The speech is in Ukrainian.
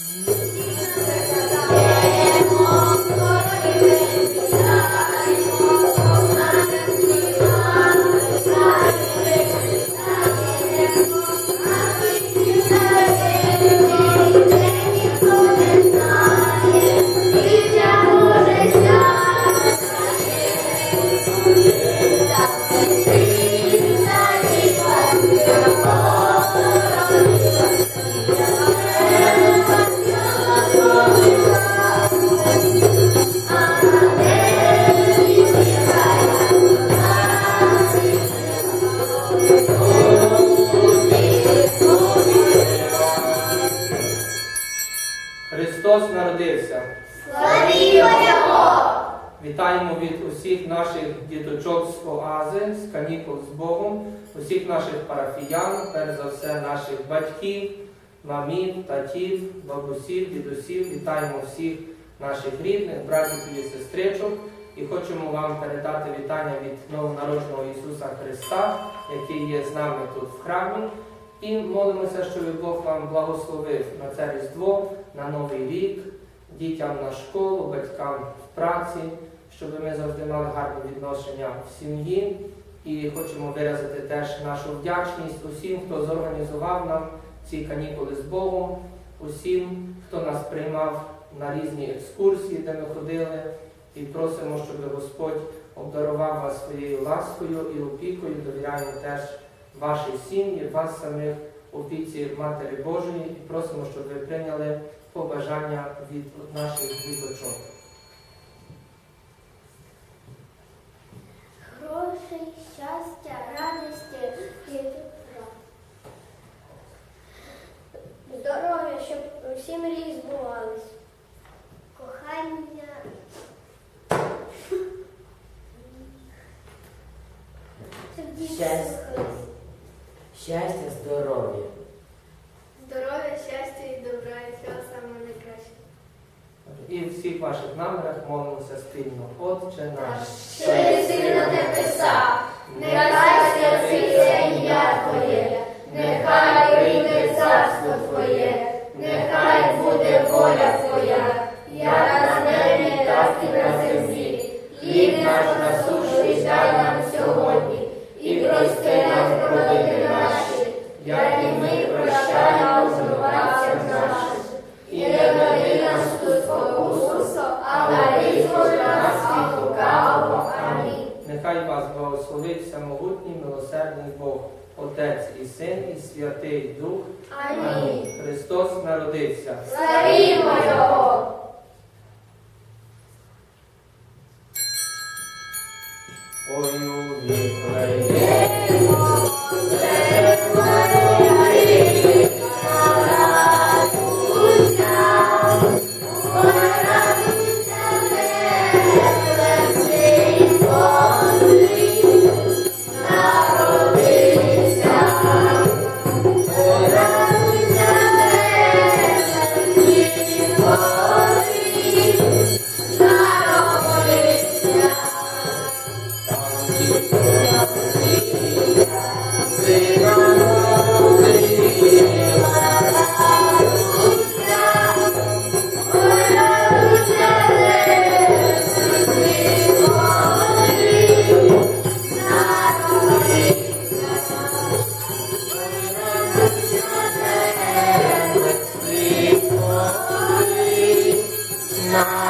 Música Христос народився. Славімо Його! Вітаємо від усіх наших діточок з оази, з канікул з Богом, усіх наших парафіян, перш за все наших батьків, мамів, татів, бабусів, дідусів. Вітаємо всіх наших рідних, братів і сестричок. І хочемо вам передати вітання від новонародженого Ісуса Христа, який є з нами тут в храмі. І молимося, щоб Бог вам благословив на це Різдво, на Новий рік, дітям на школу, батькам в праці, щоб ми завжди мали гарне відношення в сім'ї. І хочемо виразити теж нашу вдячність усім, хто зорганізував нам ці канікули з Богом, усім, хто нас приймав на різні екскурсії, де ми ходили, і просимо, щоб Господь обдарував вас своєю ласкою і опікою. Довіряємо теж вашій сім'ї, вас самих віці Матері Божої, і просимо, щоб ви прийняли побажання від наших діточок. Грошей, щастя, радості і добра. Здоров'я, щоб всі мрії збувались. Кохання. Щоб діти Щастя. слухались. Щастя, здоров'я. Здоров'я, щастя і добра, і всього самого найкращого. І в всіх ваших намірах молимося спільно. Отче наш, Що єси на небесах, нехай святиться нехай вас благословить всемогутній милосердний Бог, Отець і Син, і Святий Дух. Амінь. Христос народився. Славімо Його! Ой, у. my